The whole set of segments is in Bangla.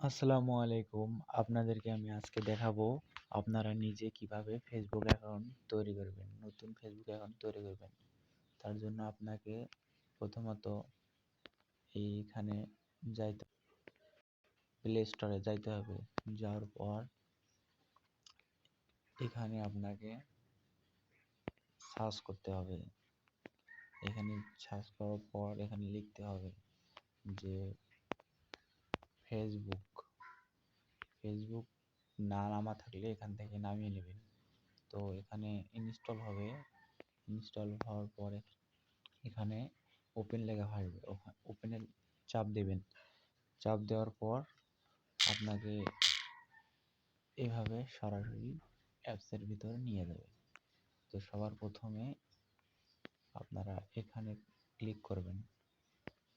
আসসালামু আলাইকুম। আপনাদেরকে আমি আজকে দেখাবো আপনারা নিজে কীভাবে ফেসবুক অ্যাকাউন্ট তৈরি করবেন, নতুন ফেসবুক অ্যাকাউন্ট তৈরি করবেন। তার জন্য আপনাকে প্রথমত এইখানে যাইতে প্লে স্টোরে যাইতে হবে। যাওয়ার পর এখানে আপনাকে সার্চ করতে হবে। এখানে সার্চ করার পর এখানে লিখতে হবে যে ফেসবুক ফেসবুক না নামা থাকলে এখান থেকে নামিয়ে নেবেন তো এখানে ইনস্টল হবে। ইনস্টল হওয়ার পরে এখানে ওপেন লেখা আসবে ওপেনে চাপ দেবেন। চাপ দেওয়ার পর আপনাকে এভাবে সরাসরি অ্যাপসের ভিতরে নিয়ে যাবে। তো সবার প্রথমে আপনারা এখানে ক্লিক করবেন।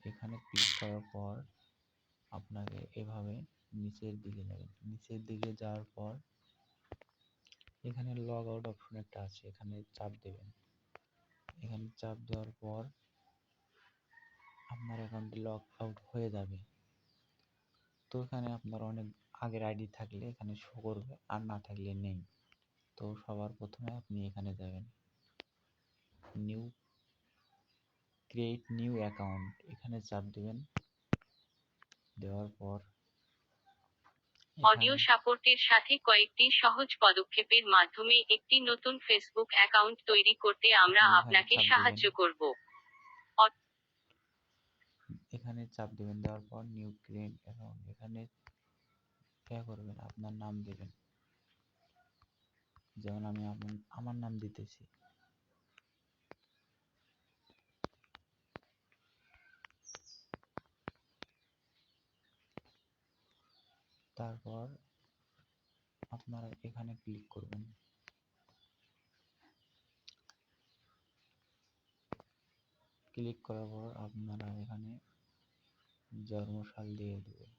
এখানে ক্লিক করার পর আপনাকে এভাবে নিচের দিকে যাবেন নিচের দিকে যাওয়ার পর এখানে লগ আউট অপশন একটা আছে, এখানে চাপ দেবেন। এখানে চাপ দেওয়ার পর আপনার অ্যাকাউন্টটি লগ আউট হয়ে যাবে। তো এখানে আপনার অনেক আগের আইডি থাকলে এখানে শো করবে, আর না থাকলে নেই। তো সবার প্রথমে আপনি এখানে যাবেন। নিউ ক্রিয়েট নিউ অ্যাকাউন্ট এখানে চাপ দেবেন। দেওয়ার পর অডিও সাপোর্টের সাথে কয়েকটি সহজ পদক্ষেপের মাধ্যমে একটি নতুন ফেসবুক অ্যাকাউন্ট তৈরি করতে আমরা আপনাকে সাহায্য করব। এখানে চাপ দেবেন দেওয়ার পর নিউ ক্রিয়েট অ্যাকাউন্ট এখানে ইয়া করবেন আপনার নাম দেবেন। যেমন আমি আমার নাম দিতেছি। তারপর আপনারা এখানে ক্লিক করবেন। ক্লিক করার পর আপনারা এখানে জন্মসাল দিয়ে দেবেন।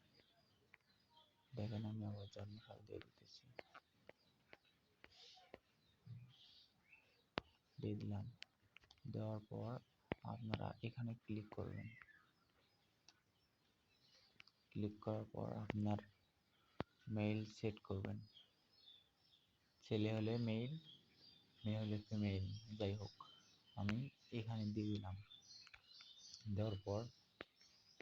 দেখেন আমি আবার জন্মসাল দিয়ে দিতেছি। দিয়ে দিলাম। দেওয়ার পর আপনারা এখানে ক্লিক করবেন। ক্লিক করার পর আপনার মেইল সেট করবেন। ছেলে হলে মেইল মেয়ে হলে ফিমেইল যাই হোক, আমি এখানে দিয়ে দিলাম। দেওয়ার পর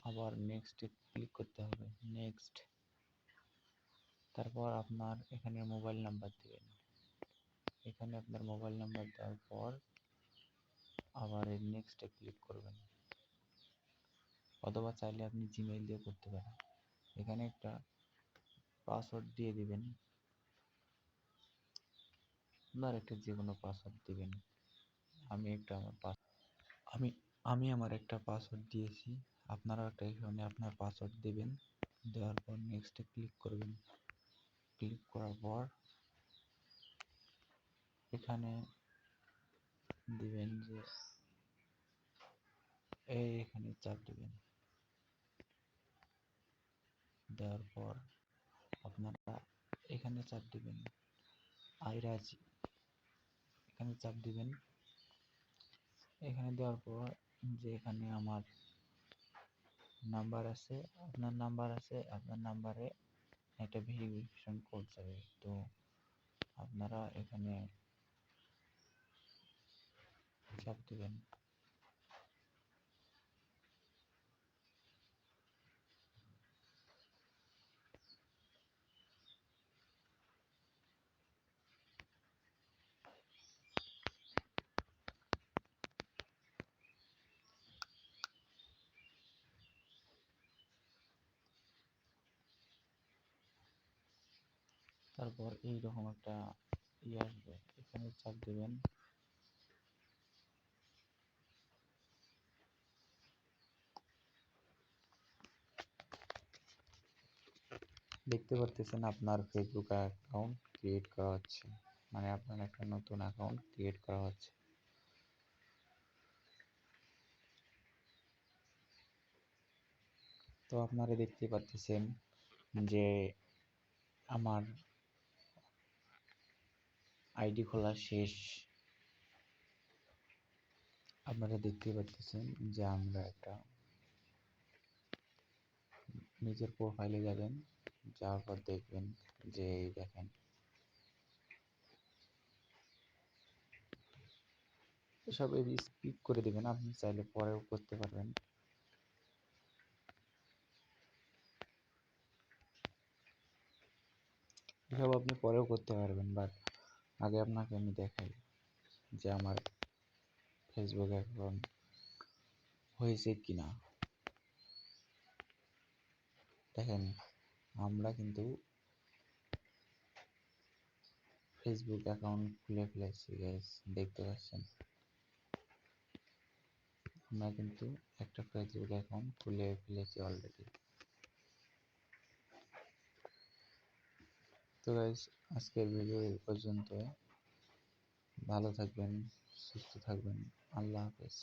আবার নেক্সটে ক্লিক করতে হবে। নেক্সট তারপর আপনার এখানে মোবাইল নাম্বার দেবেন। এখানে আপনার মোবাইল নাম্বার দেওয়ার পর আবার নেক্সটে ক্লিক করবেন। অথবা চাইলে আপনি জিমেইল দিয়ে করতে পারেন। এখানে একটা পাসওয়ার্ড দিয়ে দিবেন। আপনার একটা যে কোনো পাসওয়ার্ড দিবেন। আমি একটা আমার পাস আমি আমি আমার একটা পাসওয়ার্ড দিয়েছি। আপনারাও একটা এখানে আপনার পাসওয়ার্ড দেবেন। দেওয়ার পর নেক্সটে ক্লিক করবেন। ক্লিক করার পর এখানে দিবেন যে এই এখানে চাপ দিবেন। দেওয়ার পর আপনারা এখানে চাপ দিবেন আইরাজি এখানে চাপ দিবেন। এখানে দেওয়ার পর যে এখানে আমার নাম্বার আছে, আপনার নাম্বার আছে, আপনার নাম্বারে একটা ভেরিফিকেশন কোড যাবে। তো আপনারা এখানে চাপ দিবেন। তারপর এইরকম একটা ইয়ে আসবে। এখানে চাপ দেবেন। দেখতে পারতেছেন আপনার ফেসবুক অ্যাকাউন্ট ক্রিয়েট করা হচ্ছে। মানে আপনার একটা নতুন অ্যাকাউন্ট ক্রিয়েট করা হচ্ছে। তো আপনারা দেখতে পাচ্ছেন যে আমার আইডি খোলা শেষ। আপনারা দেখতে পাচ্ছেন যে আমরা একটা নিজের প্রোফাইলে যাবেন, যাওয়ার পর দেখবেন যে এই দেখেন। এসব স্কিপ করে দিবেন, আপনি চাইলে পরেও করতে পারবেন। এসব আপনি পরেও করতে পারবেন বাট আগে আপনাকে আমি দেখাই যে আমার ফেসবুক অ্যাকাউন্ট হয়েছে কি না দেখেন, আমরা কিন্তু ফেসবুক অ্যাকাউন্ট খুলে ফেলেছি দেখতে পাচ্ছেন? আমরা কিন্তু একটা ফেসবুক অ্যাকাউন্ট খুলে ফেলেছি অলরেডি তো গাইজ আজকের ভিডিও এই পর্যন্ত ভালো থাকবেন সুস্থ থাকবেন। আল্লাহ হাফেজ।